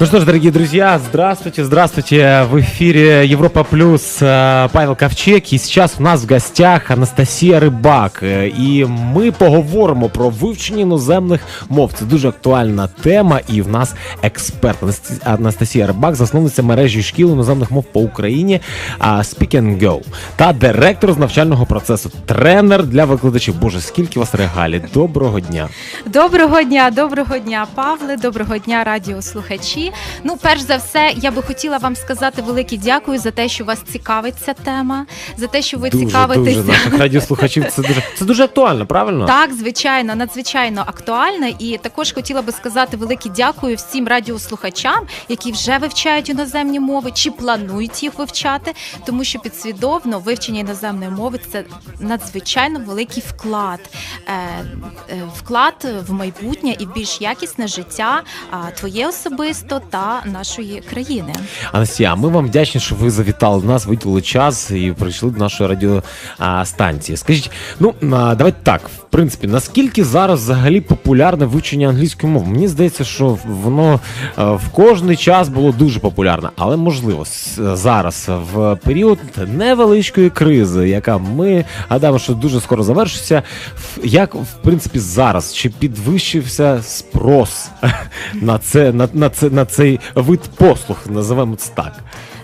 Ну что ж, дорогие друзья, здравствуйте, здравствуйте. В эфире Европа Плюс э, Павел Ковчег. І сейчас у нас в гостях Анастасія Рибак. І ми поговоримо про вивчення іноземних мов. Це дуже актуальна тема. І в нас експерт Анастасія Рибак, засновниця мережі шкіл іноземних мов по Україні Speak and Go та директор з навчального процесу, тренер для викладачів. Боже, скільки вас регалій. Доброго дня. Доброго дня, доброго дня, Павле. Доброго дня, радіослухачі. Ну, перш за все, я би хотіла вам сказати велике дякую за те, що вас цікавить ця тема, за те, що ви Дуже, цікавитеся. дуже наших радіослухачів. Це дуже це дуже актуально, правильно? Так, звичайно, надзвичайно актуально. І також хотіла би сказати велике дякую всім радіослухачам, які вже вивчають іноземні мови чи планують їх вивчати, тому що підсвідомо вивчення іноземної мови це надзвичайно великий вклад, е, е, вклад в майбутнє і більш якісне життя а, твоє особисто та нашої країни. Анастасія, ми вам вдячні, що ви завітали до нас, виділили час і прийшли до нашої радіостанції. Скажіть, ну давайте так, в принципі, наскільки зараз взагалі популярне вивчення англійської мови? Мені здається, що воно в кожний час було дуже популярне, але можливо зараз в період невеличкої кризи, яка ми гадаємо, що дуже скоро завершиться. Як в принципі зараз чи підвищився спрос на це на, на це на цей вид послуг, називаємо це так.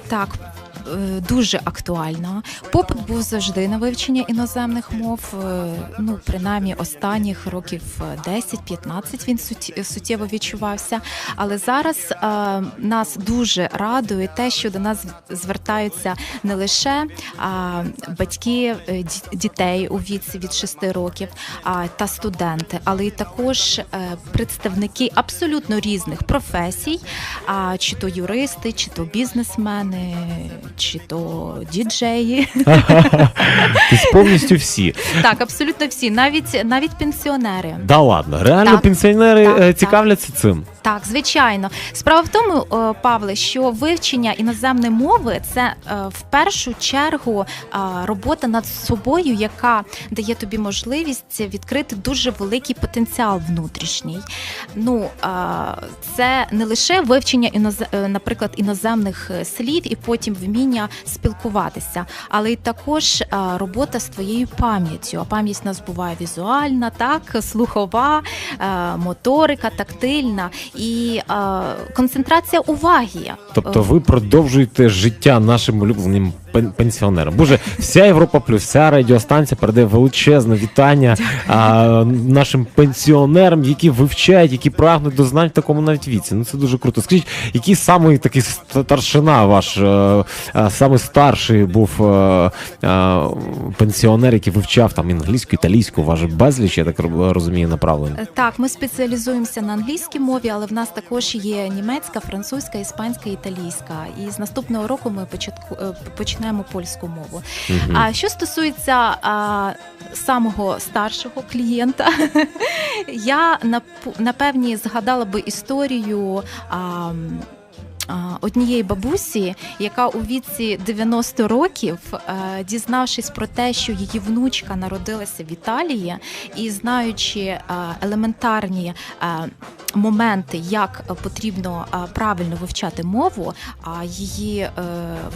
Так. Е, Дуже актуально. Попит був завжди на вивчення іноземних мов. е, Ну, принаймні, останніх років е, 10-15 він суті- суттєво відчувався. Але зараз е, нас дуже радує те, що до нас звертаються не лише батьки е, дітей у віці від 6 років та студенти, але й також е, представники абсолютно різних професій, чи то юристи, чи то бізнесмени, чи то діджеї. Тобто повністю всі. Так, абсолютно всі, навіть навіть пенсіонери. Да ладно, реально Так. пенсіонери Так, е, так. цікавляться цим. Так, звичайно. Справа в тому, е, Павле, що вивчення іноземної мови це е, в першу чергу е, робота над собою, яка дає тобі можливість відкрити дуже великий потенціал внутрішній. Ну це не лише вивчення е, наприклад, іноземних слів і потім вміння спілкуватися, але й також робота з твоєю пам'яттю. А пам'ять у нас буває візуальна, так, слухова, моторика, тактильна і е, концентрація уваги. Тобто ви продовжуєте життя нашим улюбленим пенсіонерам. Боже, вся Європа плюс, вся радіостанція передає величезне вітання а, нашим пенсіонерам, які вивчають, які прагнуть до знань в такому навіть віці. Ну це дуже круто. Скажіть, який самий такий старшина ваш, е, е, самий старший був е, е, пенсіонер, який вивчав там англійську, італійську, ваш безліч, я так розумію, направлення. Е, Так, ми спеціалізуємося на англійській мові, але в нас також є німецька, французька, іспанська, італійська. І з наступного року ми початку е, починаємо польську мову. Угу. А що стосується а, самого старшого клієнта, я нап- напевні згадала би історію. А, Однієї бабусі, яка у віці 90 років, е, дізнавшись про те, що її внучка народилася в Італії, і знаючи е, елементарні е, моменти, як потрібно правильно вивчати мову, а її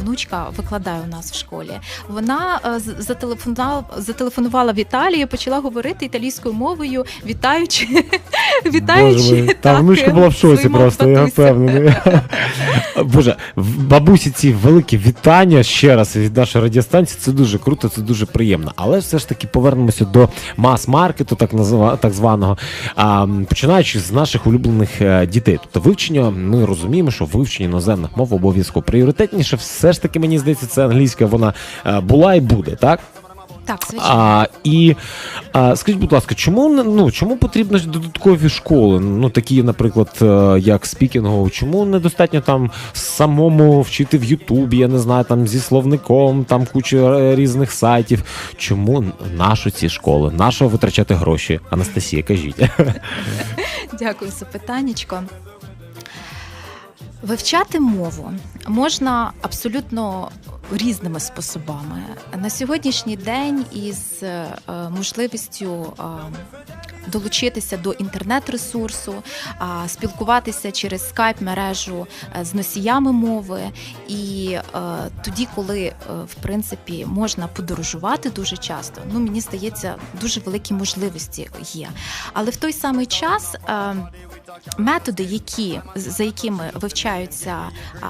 внучка викладає у нас в школі. Вона зателефонувала, зателефонувала в Італію, почала говорити італійською мовою, вітаючи, Боже вітаючи та внучка була в шоці просто, я впевнений. Боже, бабусі ці великі вітання ще раз від нашої радіостанції. Це дуже круто, це дуже приємно. Але все ж таки повернемося до мас-маркету, так назва, так званого. А, починаючи з наших улюблених е, дітей. Тобто вивчення, ми розуміємо, що вивчення іноземних мов обов'язково пріоритетніше, все ж таки, мені здається, це англійська вона е, була і буде, так? Так, звичайно. А, і а, скажіть, будь ласка, чому ну чому потрібні додаткові школи? Ну такі, наприклад, е, як спікінгу, чому недостатньо там самому вчити в Ютубі, я не знаю, там зі словником, там куча різних сайтів. Чому нашу ці школи? Нащо витрачати гроші? Анастасія, кажіть. Дякую за питаннячко. Вивчати мову можна абсолютно різними способами. На сьогоднішній день із е, можливістю е, долучитися до інтернет-ресурсу, спілкуватися через скайп мережу е, з носіями мови. І е, тоді, коли е, в принципі можна подорожувати дуже часто, ну мені здається, дуже великі можливості є. Але в той самий час. Е, Методи, які за якими вивчаються а,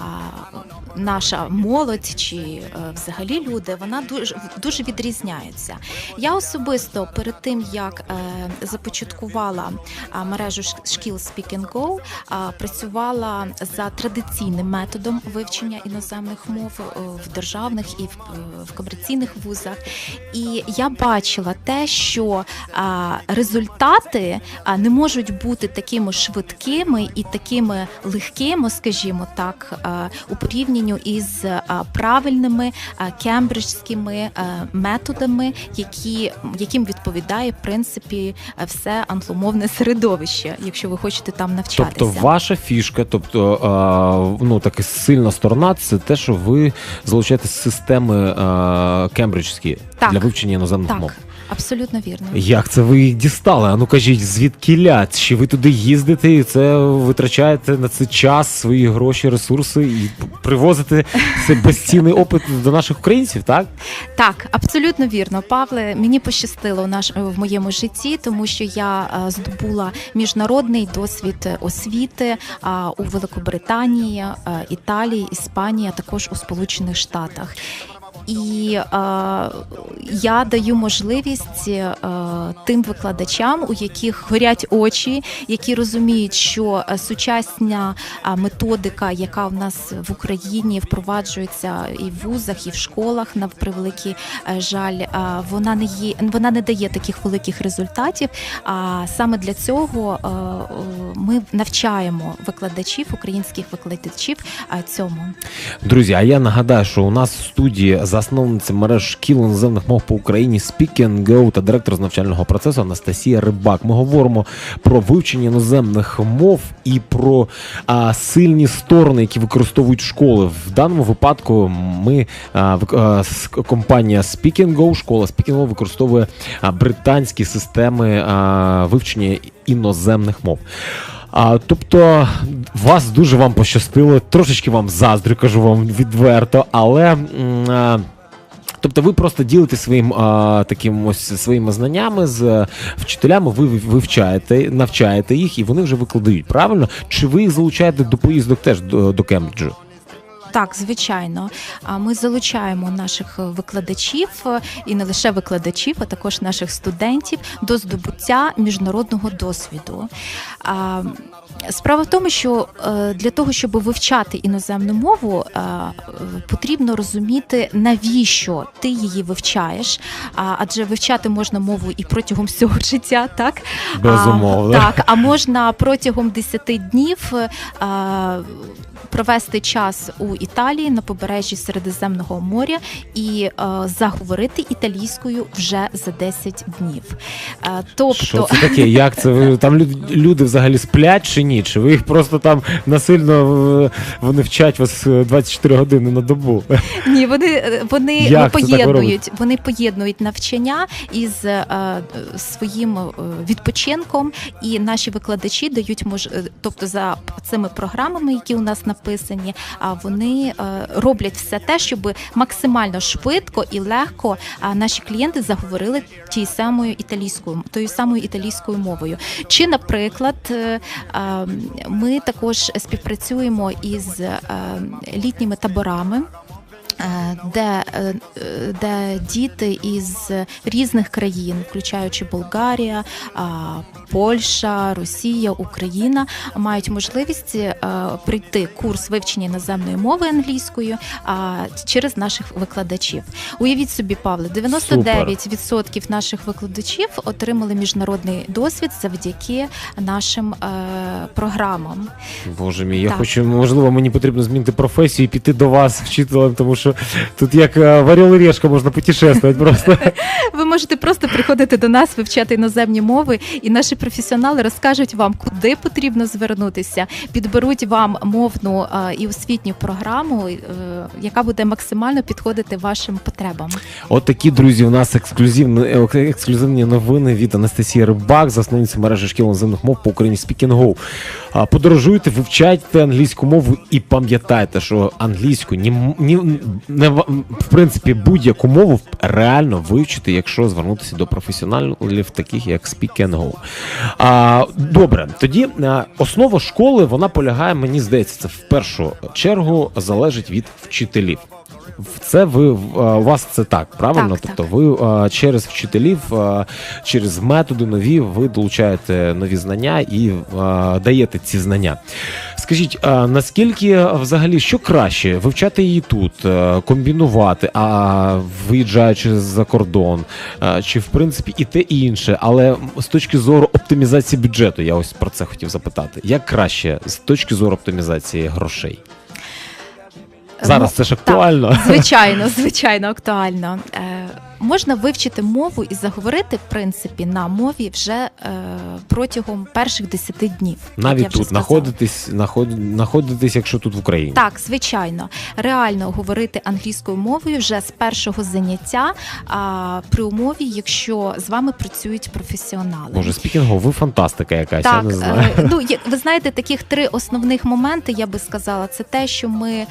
наша молодь чи е, взагалі люди, вона дуже дуже відрізняється. Я особисто перед тим як е, започаткувала мережу шкіл Speak Go, працювала за традиційним методом вивчення іноземних мов е, в державних і в, е, комерційних вузах. І я бачила те, що результати не можуть бути такими швидкими і такими легкими, скажімо так, у порівнянню із а, правильними кембриджськими методами, які, яким відповідає в принципі все англомовне середовище, якщо ви хочете там навчатися. Тобто, ваша фішка, тобто ну така сильна сторона, це те, що ви залучаєте системи кембриджські Так. для вивчення іноземних так, мов. Абсолютно вірно. Як це ви їх дістали? А ну кажіть, звідки ля? Чи ви туди їздите і це витрачаєте на це час, свої гроші, ресурси і привозите цей безцінний опит до наших українців, так? Так, абсолютно вірно, Павле. Мені пощастило наш в моєму житті, тому що я е, здобула міжнародний досвід освіти а, у Великобританії, е, Італії, Іспанії, а також у Сполучених Штатах. І е, я даю можливість е, тим викладачам, у яких горять очі, які розуміють, що е, сучасна методика, яка в нас в Україні впроваджується і в вузах, і в школах, на превеликий е, жаль, а, вона не є, вона не дає таких великих результатів. А саме для цього ми навчаємо викладачів, українських викладачів а, цьому. Друзі, а я нагадаю, що у нас в студії засновниця мереж шкіл іноземних мов по Україні Speak and Go та директор з навчального процесу Анастасія Рибак. Ми говоримо про вивчення іноземних мов і про а, сильні сторони, які використовують школи. В даному випадку ми а, а, компанія Speak and Go, школа Speak and Go використовує британські системи а, вивчення іноземних мов. А, тобто вас дуже вам пощастило, трошечки вам заздрю, кажу вам відверто, але. а, Тобто ви просто ділите своїм а, таким ось своїми знаннями з е, вчителями, ви вивчаєте, навчаєте їх, і вони вже викладають. Правильно? Чи ви їх залучаєте до поїздок теж до, до Кембриджу? Так, звичайно. Ми залучаємо наших викладачів е, і не лише викладачів, а також наших студентів до здобуття міжнародного досвіду. Справа в тому, що е, для того, щоб вивчати іноземну мову, е, е, потрібно розуміти, навіщо ти її вивчаєш. Адже вивчати можна мову і протягом всього життя, так? Безумовно. А, так, а можна протягом 10 днів е, провести час у Італії на побережжі Середземного моря і е, заговорити італійською вже за 10 днів. Е, тобто, Що це таке? Як це? Ви там люд- люди взагалі сплять чи ні? Чи ви їх просто там насильно е, вони вчать вас е, 24 години на добу? Ні, вони е, вони Як поєднують, вони поєднують навчання із е, е, своїм е, відпочинком, і наші викладачі дають мож, е, тобто за цими програмами, які у нас написані, а вони е, роблять все те, щоб максимально швидко і легко наші клієнти заговорили тією самою італійською, тою самою італійською мовою. Чи, наприклад, е, ми також співпрацюємо із е, літніми таборами. Е, Де, е, е, де діти із різних країн, включаючи Болгарія, Польща, Росія, Україна, мають можливість е, прийти курс вивчення іноземної мови англійською а, через наших викладачів. Уявіть собі, Павле, 99% наших викладачів отримали міжнародний досвід завдяки нашим е, програмам. Боже мій, я Так. хочу, можливо, мені потрібно змінити професію і піти до вас вчителем, тому що тут як е, в і Решка можна путешествувати просто. Ви можете просто приходити до нас, вивчати іноземні мови, і наші професіонали розкажуть вам, куди потрібно звернутися, підберуть вам мовну е, і освітню програму, е, яка буде максимально підходити вашим потребам. От такі друзі. У нас ексклюзивні ексклюзивні новини від Анастасії Рибак, засновниці мережі шкіл іноземних мов по Україні Speak and Go. А, Подорожуйте, вивчайте англійську мову і пам'ятайте, що англійську ні, ні не в принципі будь-яку мову реально вивчити, якщо звернутися до професіоналів, таких як Speak and Go. А, добре, тоді а, основа школи вона полягає, мені здається, це в першу чергу залежить від вчителів. Це ви у вас це так, правильно? Так, тобто так. ви через вчителів, через методи нові, ви долучаєте нові знання і даєте ці знання. Скажіть, наскільки взагалі що краще вивчати її тут, комбінувати, а виїжджаючи за кордон, чи в принципі і те і інше, але з точки зору оптимізації бюджету, я ось про це хотів запитати. Як краще з точки зору оптимізації грошей? Зараз це ж актуально. Звичайно, звичайно, актуально. Е, можна вивчити мову і заговорити, в принципі, на мові вже е, протягом перших 10 днів. Навіть тут знаходитись, знаходитись, якщо тут в Україні. Так, звичайно, реально говорити англійською мовою вже з першого заняття а, при умові, якщо з вами працюють професіонали. Може, спікінгу, ви фантастика якась, Так, я не знаю. е, ну ви знаєте, таких три основних моменти, я би сказала, це те, що ми, е,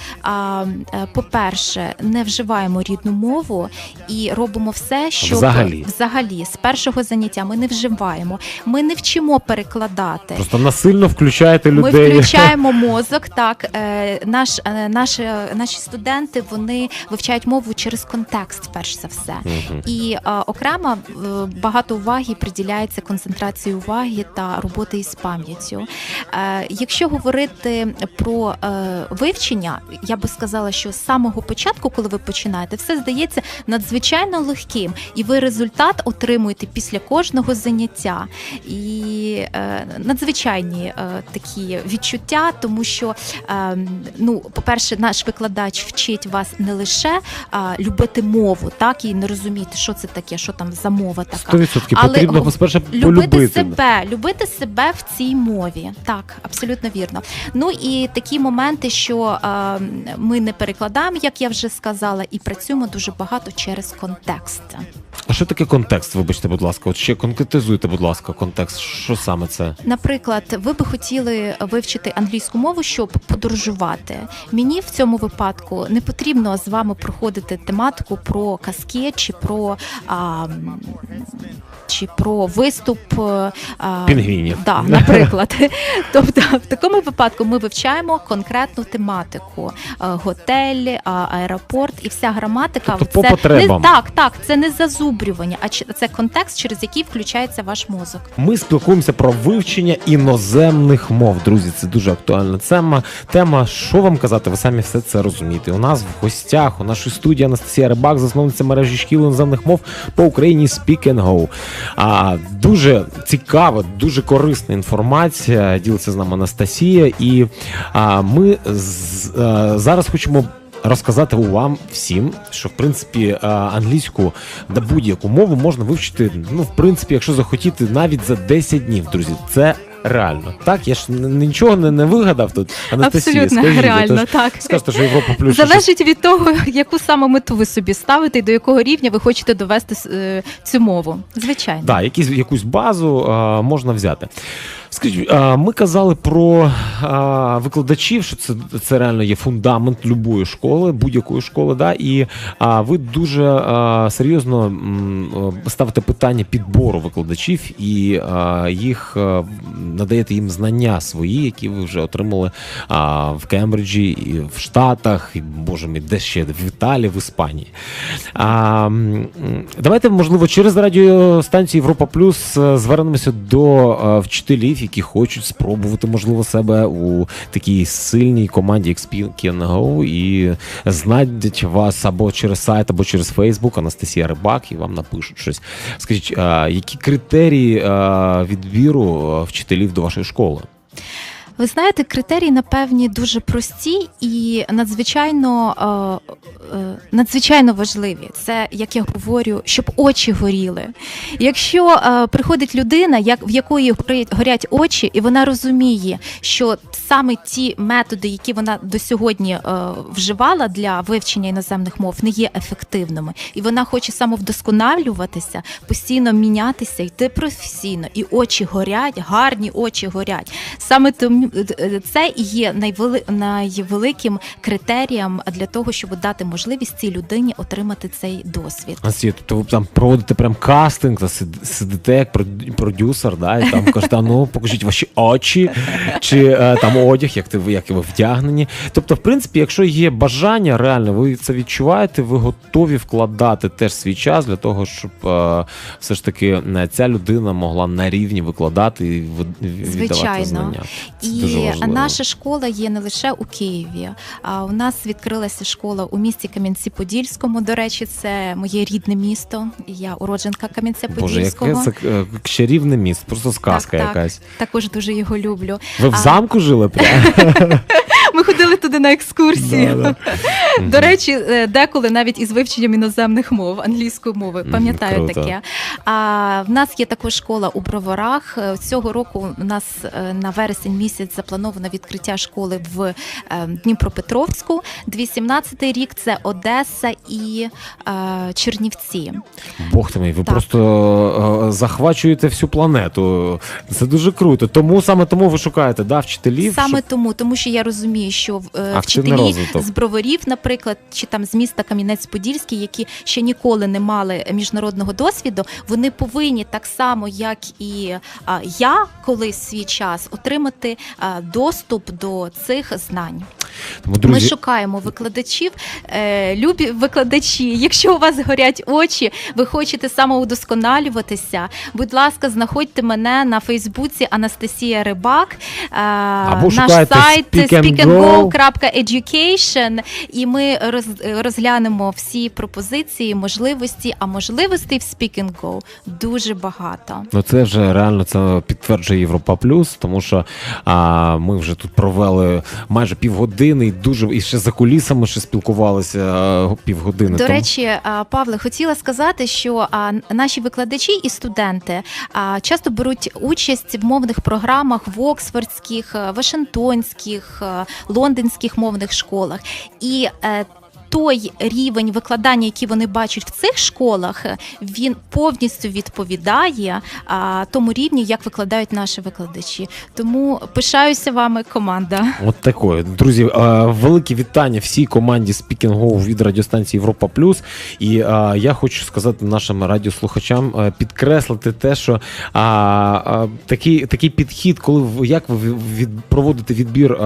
по-перше, не вживаємо рідну мову і робимо все, щоб Взагалі. взагалі з першого заняття ми не вживаємо, ми не вчимо перекладати. Просто насильно включаєте Ми людей. включаємо мозок. Так, е, наш, е, наші, наші студенти вони вивчають мову через контекст, перш за все. Мгм. І е, окремо е, багато уваги приділяється концентрації уваги та роботи із пам'яттю. Е, якщо говорити про е, вивчення, я би сказала, що з самого початку, коли ви починаєте, все здається надзвичайно легким, і ви результат отримуєте після кожного заняття. І е, надзвичайні е, такі відчуття, тому що, е, ну, по-перше, наш викладач вчить вас не лише е, любити мову, так і не розуміти, що це таке, що там за мова така. 100% Але потрібно, полюбити. себе, любити себе в цій мові. Так, абсолютно вірно. Ну і такі моменти, що е, ми не перекладаємо, як я вже сказала, і працюємо дуже багато через контекст. relaxed. А що таке контекст? Вибачте, будь ласка, от ще конкретизуйте, будь ласка, контекст. Що саме це? Наприклад, ви би хотіли вивчити англійську мову, щоб подорожувати. Мені в цьому випадку не потрібно з вами проходити тематику про казки чи про. А, чи про виступ а, Пінгвінів. Да, наприклад. тобто, в такому випадку ми вивчаємо конкретну тематику: Е, готель, аеропорт і вся граматика. Тобто по потребам. не так, так, це не зазубрювання, а це контекст, через який включається ваш мозок. Ми спілкуємося про вивчення іноземних мов. Друзі, це дуже актуальна тема. Тема, що вам казати, ви самі все це розумієте. У нас в гостях у нашій студії Анастасія Рибак, засновниця мережі шкіл іноземних мов по Україні Speak and Go. А дуже цікава, дуже корисна інформація. Ділиться з нами Анастасія, і а, ми з, а, зараз хочемо. Розказати вам всім, що в принципі англійську да будь-яку мову можна вивчити. Ну, в принципі, якщо захотіти, навіть за 10 днів, друзі. Це реально. Так, я ж нічого не, не вигадав тут. Анастасія, Абсолютно скажіть, реально, то ж так. Скажете, що Європа плюс Залежить від того, яку саме мету ви собі ставите і до якого рівня ви хочете довести е, цю мову. Звичайно. Да, якісь, якусь базу а, можна взяти. Скажіть, ми казали про викладачів, що це, це реально є фундамент любої школи, будь-якої школи. Да? І ви дуже серйозно ставите питання підбору викладачів і їх надаєте їм знання свої, які ви вже отримали в Кембриджі, і в Штатах, і боже мій, де ще в Італії, в Іспанії. Давайте, можливо, через радіостанцію Європа Плюс е, звернемося до е, вчителів, які хочуть спробувати, можливо, себе у такій сильній команді Speak Go і знайдуть вас або через сайт, або через Фейсбук Анастасія Рибак, і вам напишуть щось. Скажіть, які критерії відбіру вчителів до вашої школи? Ви знаєте, критерії напевні дуже прості і надзвичайно, е, е, надзвичайно важливі. Це як я говорю, щоб очі горіли. Якщо е, приходить людина, в якої горять- очі, і вона розуміє, що саме ті методи, які вона до сьогодні вживала для вивчення іноземних мов, не є ефективними, і вона хоче самовдосконалюватися, постійно мінятися, йти професійно, і очі горять, гарні очі горять. Саме тому це і є найвели, найвеликим критерієм для того, щоб дати можливість цій людині отримати цей досвід. Анастасія, тобто ви там проводите прям кастинг, сидите як продюсер, да, і там кажете, ну покажіть ваші очі, чи е, там одяг, як ти як ви вдягнені. Тобто, в принципі, якщо є бажання, реально, ви це відчуваєте, ви готові вкладати теж свій час для того, щоб е, все ж таки е, ця людина могла на рівні викладати і віддавати Звичайно. знання. Це дуже І важливо. наша школа є не лише у Києві. А у нас відкрилася школа у місті Кам'янці-Подільському. До речі, це моє рідне місто. Я уродженка Кам'янця-Подільського. яке це е, чарівне місто, просто сказка Так, так. якась. Також дуже його люблю. Ви в А- замку жили прямо? Ми ходили туди на екскурсію. Да, да. До речі, е, деколи навіть із вивченням іноземних мов, англійської мови, пам'ятаю таке. А в нас є також школа у Броварах. Е, Цього року у нас е, на вересень місяць заплановано відкриття школи в Дніпропетровську. 2017 рік це Одеса і Чернівці. Бог ти мій, ви Так. просто захвачуєте всю планету. Це дуже круто. Тому саме тому ви шукаєте да, вчителів. Саме щоб- тому, тому що я розумію, що е, Активний вчителі розвиток. з броварів, наприклад, чи там з міста Кам'янець-Подільський, які ще ніколи не мали міжнародного досвіду, вони повинні так само, як і я колись свій час, отримати доступ до цих знань. Тому, Ми шукаємо викладачів, е, любі викладачі. Якщо у вас горять очі, ви хочете самоудосконалюватися. Будь ласка, знаходьте мене на Фейсбуці Анастасія Рибак. Е, Або наш сайт Speak speakandgo.education і ми роз- розглянемо всі пропозиції, можливості. А можливостей в Speak and Go дуже багато. Ну це вже реально це підтверджує Європа Плюс, тому що а, ми вже тут провели майже півгодини і дуже і ще за кулісами ще спілкувалися півгодини. До тому... речі, Павле, хотіла сказати, що наші викладачі і студенти часто беруть участь в мовних програмах в Оксфордських, е, Вашингтонських, е, лондонських мовних школах. І е, той рівень викладання, який вони бачать в цих школах, він повністю відповідає а, тому рівню, як викладають наші викладачі. Тому пишаюся вами, команда. От такої. Друзі, велике вітання всій команді Speaking від радіостанції Європа Плюс. І я хочу сказати нашим радіослухачам, е, підкреслити те, що а, такий, такий підхід, коли як ви від, проводите відбір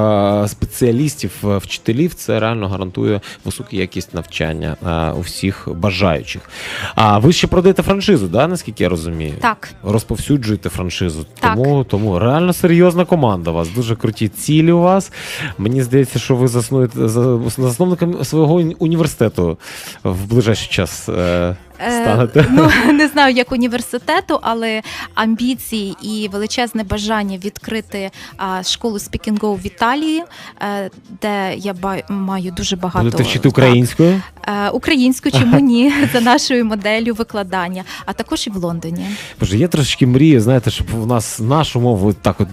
спеціалістів, е, вчителів, це реально гарантує високу якість навчання а, у всіх бажаючих. А ви ще продаєте франшизу, да, наскільки я розумію? Так. розповсюджуєте франшизу. Так. Тому, тому реально серйозна команда у вас. Дуже круті цілі у вас. Мені здається, що ви заснуєте за засновником свого університету в ближайший час. Е, Е. Ну не знаю, як університету, але амбіції і величезне бажання відкрити школу Go в Італії, е, де я ба- маю дуже багато Будете вчити українською? е, чому ні, за нашою моделлю викладання, а також і в Лондоні. Боже, я трошечки мрію, знаєте, щоб у нас нашу мову так от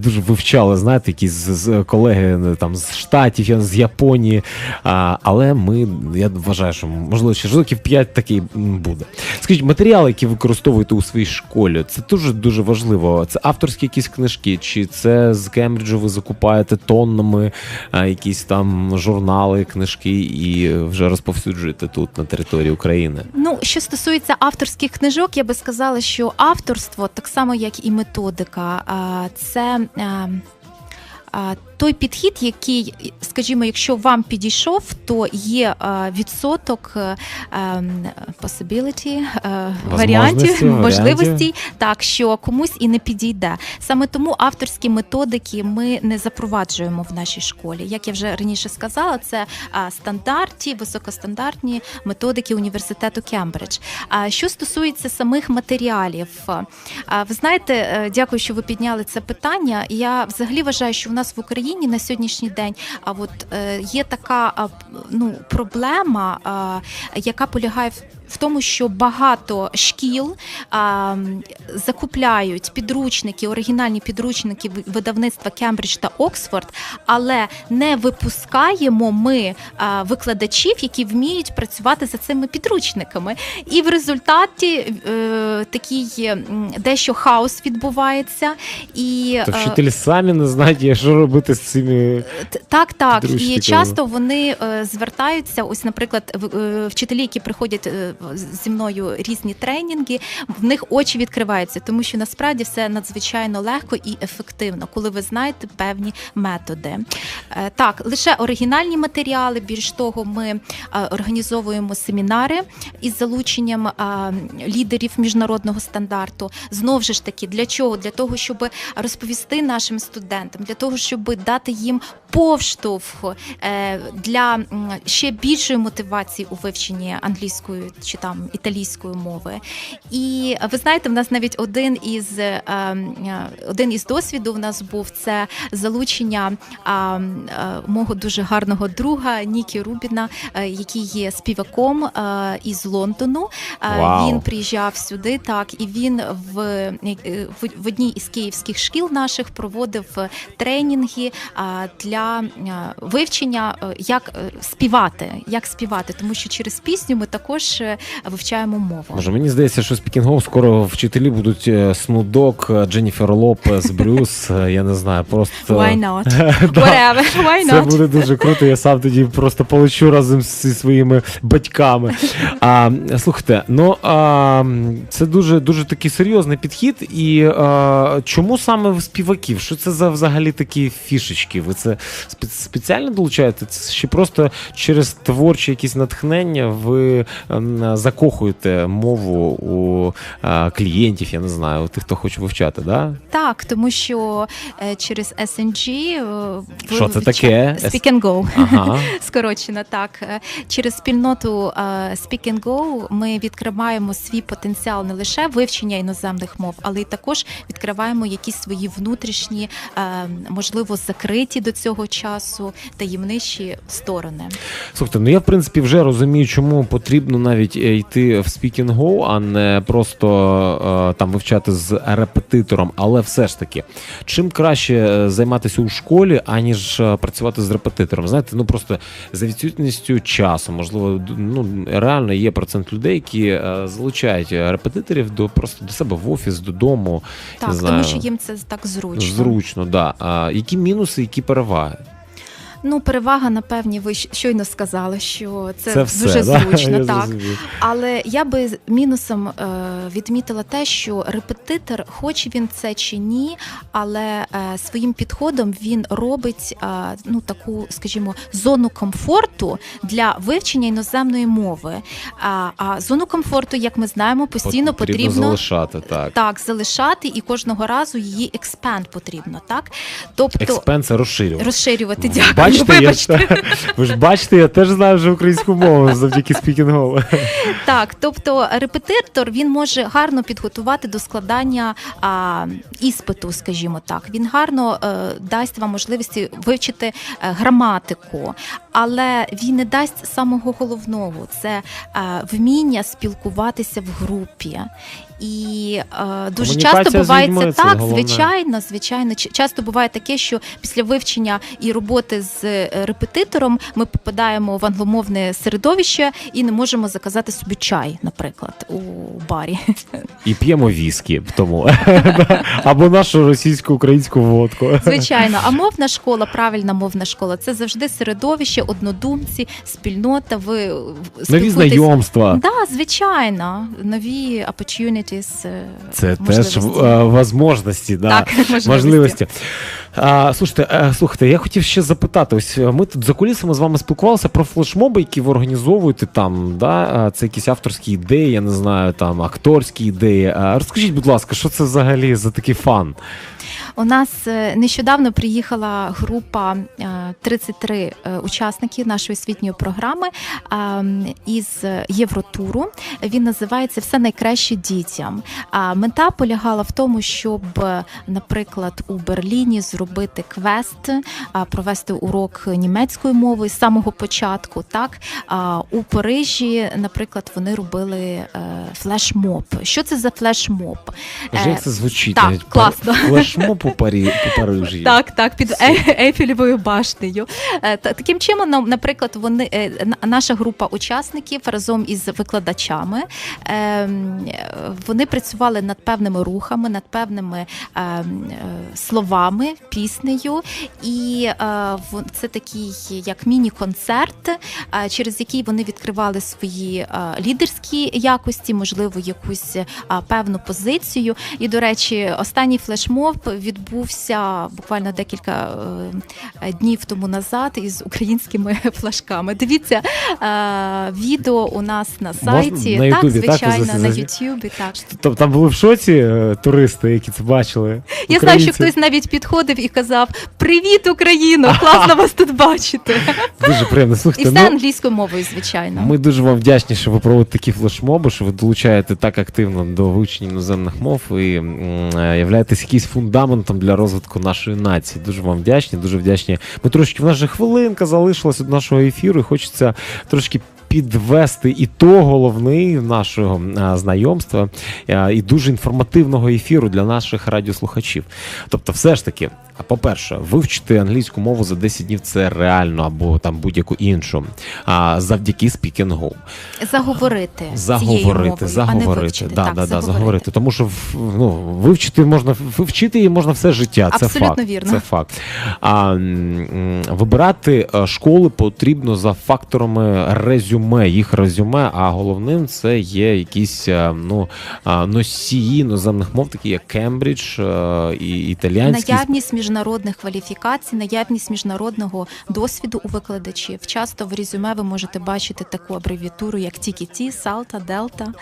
дуже вивчали, знаєте, якісь з, з колеги там з Штатів, з Японії. А, але ми, я вважаю, що можливо ще років 5 такий буде. Скажіть, матеріали, які використовуєте у своїй школі, це дуже дуже важливо. Це авторські якісь книжки, чи це з Кембриджу ви закупаєте тоннами якісь там журнали, книжки і вже розповсюджуєте тут на території України. Ну, що стосується авторських книжок, я би сказала, що авторство, так само як і методика, це. Той підхід, який, скажімо, якщо вам підійшов, то є відсоток е, ем, possibility, е, варіантів, можливостей, так що комусь і не підійде. Саме тому авторські методики ми не запроваджуємо в нашій школі. Як я вже раніше сказала, це стандартні, високостандартні методики університету Кембридж. А що стосується самих матеріалів, ви знаєте, е, дякую, що ви підняли це питання. Я взагалі вважаю, що в нас в Україні на сьогоднішній день а от е, є така ну проблема, яка полягає в. В тому, що багато шкіл а, закупляють підручники, оригінальні підручники видавництва Кембридж та Оксфорд, але не випускаємо ми а, викладачів, які вміють працювати за цими підручниками. І в результаті е, такий дещо хаос відбувається. І То е, вчителі самі не знають, що робити з цими. Так, так. І часто вони е, звертаються. Ось, наприклад, в- е, вчителі, які приходять зі мною різні тренінги, в них очі відкриваються, тому що насправді все надзвичайно легко і ефективно, коли ви знаєте певні методи. Е, Так, лише оригінальні матеріали. Більш того, ми е, організовуємо семінари із залученням е, лідерів міжнародного стандарту. Знову ж таки, для чого? Для того, щоб розповісти нашим студентам, для того, щоб дати їм повштовх е, для ще більшої мотивації у вивченні англійської чи там італійської мови. І е, ви знаєте, в нас навіть один із е, е, один із досвідів у нас був це залучення мого дуже гарного друга Нікі Рубіна, який є співаком із Лондону. Вау. Він приїжджав сюди, так і він в, в, в одній із київських шкіл наших проводив тренінги для вивчення, як співати, як співати, тому що через пісню ми також е, вивчаємо мову. Може, мені здається, що спікінг скоро вчителі будуть Снудок, Дженніфер Лопес, Брюс. е, Я не знаю, просто Why not? Whatever, why Це буде дуже круто. Я сам тоді просто полечу разом зі своїми батьками. А, слухайте, ну а, це дуже дуже такий серйозний підхід. І а, чому саме в співаків? Що це за взагалі такі фішечки? Ви це спеціально долучаєте? Чи просто через творчі якісь натхнення ви ем, закохуєте мову у клієнтів? Я не знаю, у тих, хто хоче вивчати, да? Так, тому що е, через SNG е, ви Що це таке? Speak and Go. Ага. Скорочено так. Е, Через спільноту е, Speak and Go ми відкриваємо свій потенціал не лише вивчення іноземних мов, але й також відкриваємо якісь свої внутрішні, е, можливо, закриті до цього часу таємничі сторони. Слухайте, ну я в принципі вже розумію, чому потрібно навіть е, йти в Speaking Go, а не просто е, там вивчати з репетитором. Але все ж таки, чим краще е, займатися у школі, аніж працювати з репетитором. Знаєте, ну просто за відсутністю часу, можливо, ну реально є процент людей, які залучають репетиторів до просто до себе в офіс, додому. Так, не тому що їм це так зручно. Зручно, да. А які мінуси, які переваги? Ну, перевага, напевні, ви щойно сказали, що це, Це все, дуже да? зручно, Я так. зрозумів. Але я би мінусом е, відмітила те, що репетитор, хоч він це чи ні, але е, своїм підходом він робить е, ну таку, скажімо, зону комфорту для вивчення іноземної мови. А, а зону комфорту, як ми знаємо, постійно потрібно, потрібно. залишати так. Так, залишати і кожного разу її експенд потрібно, так? Тобто Експенси розширювати. розширювати. Ви Бачите, я, ви ж бачите, я теж знаю вже українську мову завдяки спікінгу. Так, тобто репетитор він може гарно підготувати до складання а, іспиту, скажімо так. Він гарно е, дасть вам можливості вивчити е, граматику, але він не дасть самого головного це е, вміння спілкуватися в групі. І е, дуже часто буває це так, головне. звичайно, звичайно. Часто буває таке, що після вивчення і роботи з е, репетитором ми попадаємо в англомовне середовище і не можемо заказати собі чай, наприклад, у барі. І п'ємо віскі в тому. Або нашу російську українську водку. Звичайно, а мовна школа, правильна мовна школа це завжди середовище, однодумці, спільнота. Ви Нові знайомства. Да, звичайно, нові opportunities. е, Це теж можливості. е, да. Так, можливості. можливості. А, слушайте, е, слухайте, я хотів ще запитати. Ось ми тут за кулісами з вами спілкувалися про флешмоби, які ви організовуєте там. Да? Це якісь авторські ідеї, я не знаю, там акторські ідеї. Розкажіть, будь ласка, що це взагалі за такий фан? У нас е, нещодавно приїхала група е, 33 е, учасники нашої освітньої програми е, із Євротуру. Він називається Все найкраще дітям. А мета полягала в тому, щоб, е, наприклад, у Берліні зробити квест, провести урок німецької мови з самого початку. Так у Парижі, наприклад, вони робили е, флешмоб. Що це за флешмоб? Е, як це звучить? так, класно. Флешмоб у, Парі, у Парижі. Так, так, під. Е- Ейфелевою баштею. Е, та- Таким чином, наприклад, вони е, на- наша група учасників разом із викладачами ем, вони працювали над певними рухами, над певними ем, словами, піснею, і це такий як міні-концерт, через який вони відкривали свої лідерські якості, можливо, якусь певну позицію. І, до речі, останній флешмоб відбувся буквально декілька е, днів тому назад із українськими флажками. Дивіться е, відео у нас на сайті. на так, звичайно, ви на Ютубі. Так Тобто там були в шоці е, туристи, які це бачили. я знаю, що хтось навіть підходив і казав: Привіт, Україно! Класно вас тут бачити. Дуже приємно. І все ну, англійською мовою, звичайно. Ми дуже вам вдячні, що ви проводите такі флешмоби, що ви долучаєте так активно до вивчення іноземних мов і являєтесь якийсь фундаментом для розвитку нашої нації. Дуже вам вдячні, дуже вдячні. Ми трошки в нас же хвилинка залишилась від нашого ефіру, і хочеться трошки. Підвести і то головний нашого знайомства і дуже інформативного ефіру для наших радіослухачів. Тобто, все ж таки, по-перше, вивчити англійську мову за 10 днів це реально або там будь-яку іншу. А завдяки and Go. Заговорити цією Заговорити, а не вивчити. да, так, да, заговорити. заговорити. Тому що ну, вивчити можна вивчити її можна все життя. Це Абсолютно факт. вірно. Це факт. А вибирати е, школи потрібно за факторами резюме, їх резюме. А головним це є якісь е, ну носії іноземних мов, такі як Кембридж е, і італіянський. Наявність міжнародних кваліфікацій, наявність міжнародного досвіду у викладачів. Часто в резюме ви можете бачити таку абревіатуру, як TKT, Салта, Делта.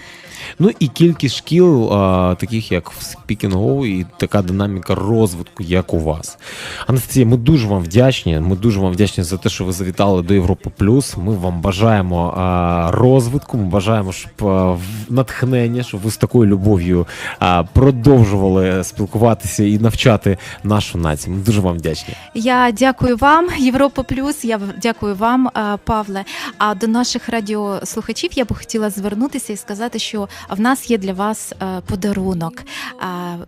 Ну і кількість шкіл, а, таких як Go, і така динаміка розвитку, як у вас. Анастасія, ми дуже вам вдячні. Ми дуже вам вдячні за те, що ви завітали до Європи Плюс. Ми вам бажаємо а, розвитку. Ми бажаємо, щоб а, натхнення, щоб ви з такою любов'ю продовжували спілкуватися і навчати нашу націю. Ми дуже вам вдячні. Я дякую вам, Європа Плюс. Я дякую вам, е, Павле. А до наших радіослухачів я би хотіла звернутися і сказати, що в нас є для вас е, подарунок. Е,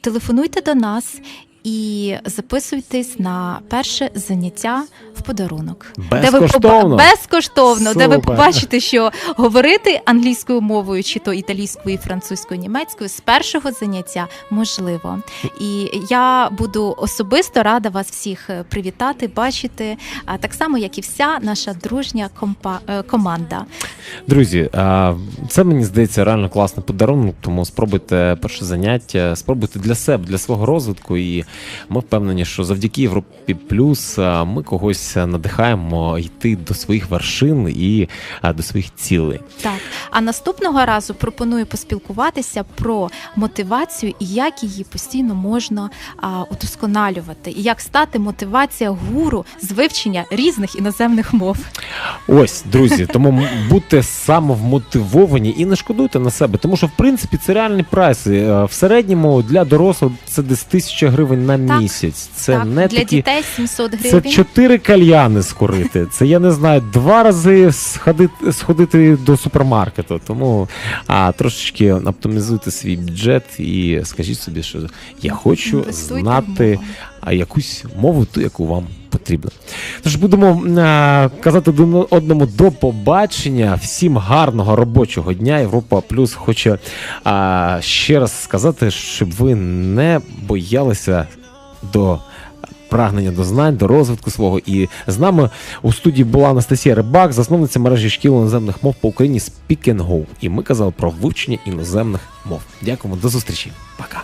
Телефонуйте до нас. І записуйтесь на перше заняття в подарунок, де ви Безкоштовно? безкоштовно, де ви побачите, що говорити англійською мовою, чи то італійською, французькою, німецькою з першого заняття можливо. І я буду особисто рада вас всіх е, привітати, бачити, а так само, як і вся наша дружня компа- е, команда. Друзі, це мені здається реально класний подарунок, тому спробуйте перше заняття, спробуйте для себе, для свого розвитку. І ми впевнені, що завдяки Європі Плюс ми когось надихаємо йти до своїх вершин і до своїх цілей. Так, а наступного разу пропоную поспілкуватися про мотивацію і як її постійно можна а, удосконалювати, і як стати мотивація гуру з вивчення різних іноземних мов. Ось, друзі, тому будьте самовмотивовані і не шкодуйте на себе, тому що в принципі це реальні прайси. Е, В середньому для дорослих це десь тисяча гривень на Так, місяць. Це так, не для такі дітей 700 Це гривень. чотири кальяни скурити. Це я не знаю, два рази сходити, сходити до супермаркету. Тому а, трошечки оптимізуйте свій бюджет і скажіть собі, що я хочу Інвестуйте в знати мову. Якусь мову, ту, яку вам потрібно. Тож будемо а, казати одному до побачення. Всім гарного робочого дня. Європа Плюс хоче а, ще раз сказати, щоб ви не боялися до прагнення до знань, до розвитку свого. І з нами у студії була Анастасія Рибак, засновниця мережі шкіл іноземних мов по Україні Speak and Go. І ми казали про вивчення іноземних мов. Дякуємо, до зустрічі. Пока.